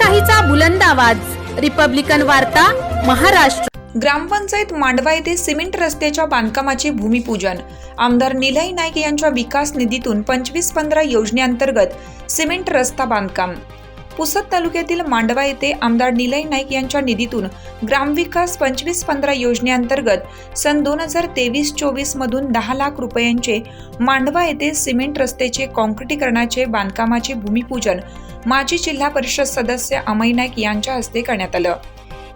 लोकशाहीचा बुलंद आवाज. रिपब्लिकन वार्ता महाराष्ट्र. ग्रामपंचायत मांडवा येथे सिमेंट रस्त्याच्या बांधकामाचे भूमिपूजन. आमदार निलय नाईक यांच्या विकास निधीतून पंचवीस पंधरा योजनेअंतर्गत सिमेंट रस्ता बांधकाम. पुसद तालुक्यातील मांडवा येथे आमदार निलय नाईक यांच्या निधीतून ग्रामविकास पंचवीस पंधरा योजनेअंतर्गत सन दोन हजार तेवीस चोवीस मधून दहा लाख रुपयांचे मांडवा येथे सिमेंट रस्त्याचे कॉन्क्रिटीकरणाचे बांधकामाचे भूमिपूजन माजी जिल्हा परिषद सदस्य अमय नाईक यांच्या हस्ते करण्यात आलं.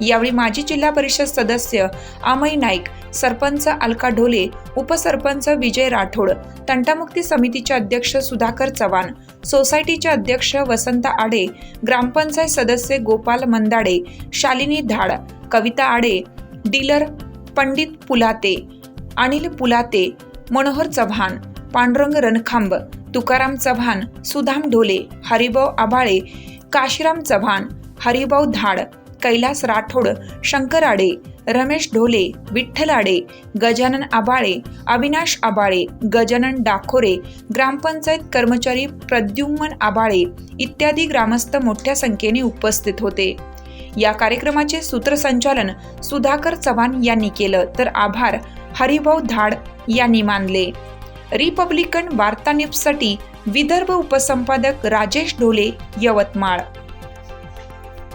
यावेळी माजी जिल्हा परिषद सदस्य अमय नाईक सरपंच अलका ढोले उपसरपंच विजय राठोड तंटामुक्ती समितीचे अध्यक्ष सुधाकर चव्हाण सोसायटीचे अध्यक्ष वसंत आडे ग्रामपंचायत सदस्य गोपाल मंदाडे शालिनी धाड कविता आडे डीलर पंडित पुलाते अनिल पुलाते मनोहर चव्हाण पांडुरंग रणखांब तुकाराम चव्हाण सुधाम ढोले हरिभाऊ आभाळे काशीराम चव्हाण हरिभाऊ धाड कैलास राठोड शंकर आडे रमेश ढोले विठ्ठल आडे गजानन आबाळे अविनाश आबाळे गजानन डाखोरे ग्रामपंचायत कर्मचारी प्रद्युम्न आबाळे इत्यादी ग्रामस्थ मोठ्या संख्येने उपस्थित होते. या कार्यक्रमाचे सूत्रसंचालन सुधाकर चव्हाण यांनी केलं तर आभार. हरिभाऊ धाड यांनी मानले. रिपब्लिकन वार्तानिपसाठी विदर्भ उपसंपादक राजेश ढोले यवतमाळ.